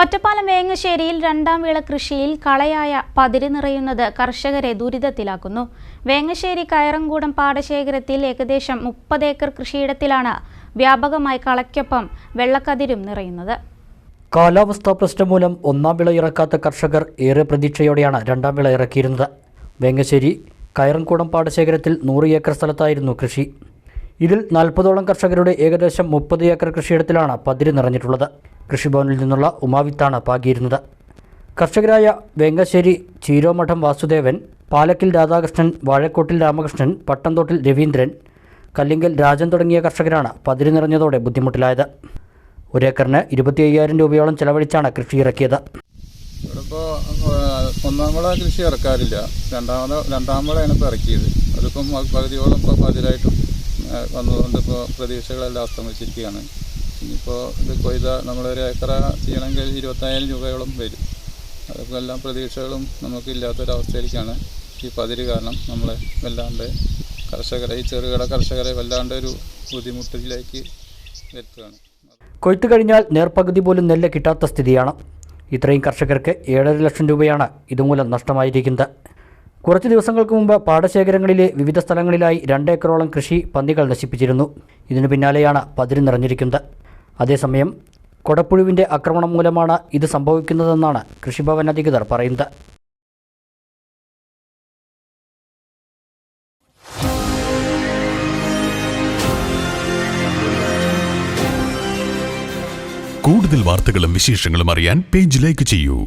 ഒറ്റപ്പാലം വേങ്ങശ്ശേരിയിൽ രണ്ടാം വിള കൃഷിയിൽ കളയായ പതിര് നിറയുന്നത് കർഷകരെ ദുരിതത്തിലാക്കുന്നു. വേങ്ങശ്ശേരി കയറങ്കൂടം പാടശേഖരത്തിൽ ഏകദേശം മുപ്പത് ഏക്കർ കൃഷിയിടത്തിലാണ് വ്യാപകമായി കളയ്ക്കൊപ്പം വെള്ളക്കതിരും നിറയുന്നത്. കാലാവസ്ഥാ പ്രശ്നം മൂലം ഒന്നാം വിള ഇറക്കാത്ത കർഷകർ ഏറെ പ്രതീക്ഷയോടെയാണ് രണ്ടാം വിള ഇറക്കിയിരുന്നത്. വേങ്ങശ്ശേരി കയറൻകൂടം പാടശേഖരത്തിൽ നൂറ് ഏക്കർ സ്ഥലത്തായിരുന്നു കൃഷി. ഇതിൽ നാൽപ്പതോളം കർഷകരുടെ ഏകദേശം മുപ്പത് ഏക്കർ കൃഷിയിടത്തിലാണ് പതിര് നിറഞ്ഞിട്ടുള്ളത്. കൃഷിഭവനിൽ നിന്നുള്ള ഉമാവിത്താണ് പാകിയിരുന്നത്. കർഷകരായ വെങ്കശ്ശേരി ചീരോമഠം വാസുദേവൻ പാലക്കിൽ രാധാകൃഷ്ണൻ വാഴക്കോട്ടിൽ രാമകൃഷ്ണൻ പട്ടംതോട്ടിൽ രവീന്ദ്രൻ കല്ലിങ്കൽ രാജൻ തുടങ്ങിയ കർഷകരാണ് പതിരി നിറഞ്ഞതോടെ ബുദ്ധിമുട്ടിലായത്. ഒരേക്കറിന് ഇരുപത്തി അയ്യായിരം രൂപയോളം ചെലവഴിച്ചാണ് കൃഷി ഇറക്കിയത്. ഇവിടിപ്പോൾ ഒന്നാം വിള കൃഷി ഇറക്കാറില്ല. രണ്ടാമത് രണ്ടാം ഇപ്പോൾ ഇറക്കിയത്. അതിപ്പം പകുതിയോളം ഇപ്പോൾ പതിരായിട്ടും വന്നതുകൊണ്ട് ഇപ്പോൾ പ്രതീക്ഷകളെല്ലാം അസ്തമിച്ചിരിക്കുകയാണ്. ഇനിയിപ്പോൾ ഇത് കൊയ്ത നമ്മളൊരു ഏക്കറ ചെയ്യണമെങ്കിൽ ഇരുപത്തായിരം രൂപയോളം വരും. അതൊക്കെ എല്ലാം പ്രതീക്ഷകളും നമുക്കില്ലാത്തൊരവസ്ഥയിലേക്കാണ് ഈ പതിര് കാരണം നമ്മളെ വല്ലാണ്ട് കർഷകരെ ഈ ചെറുകിട കർഷകരെ വല്ലാണ്ട് ഒരു ബുദ്ധിമുട്ടിലേക്ക് വരുത്തുകയാണ്. കൊയ്ത്ത് കഴിഞ്ഞാൽ നേർപകുതി പോലും നെല്ല് കിട്ടാത്ത സ്ഥിതിയാണ്. ഇത്രയും കർഷകർക്ക് ഏഴര ലക്ഷം രൂപയാണ് ഇതുമൂലം നഷ്ടമായിരിക്കുന്നത്. കുറച്ച് ദിവസങ്ങൾക്ക് മുമ്പ് പാടശേഖരങ്ങളിലെ വിവിധ സ്ഥലങ്ങളിലായി രണ്ടേക്കറോളം കൃഷി പന്നികൾ നശിപ്പിച്ചിരുന്നു. ഇതിനു പിന്നാലെയാണ് പതിര് നിറഞ്ഞിരിക്കുന്നത്. അതേസമയം കൊടപ്പുഴുവിന്റെ ആക്രമണം മൂലമാണ് ഇത് സംഭവിക്കുന്നതെന്നാണ് കൃഷിഭവൻ അധികൃതർ പറയുന്നത്. കൂടുതൽ വാർത്തകളും വിശേഷങ്ങളും അറിയാൻ പേജ് ലൈക്ക് ചെയ്യൂ.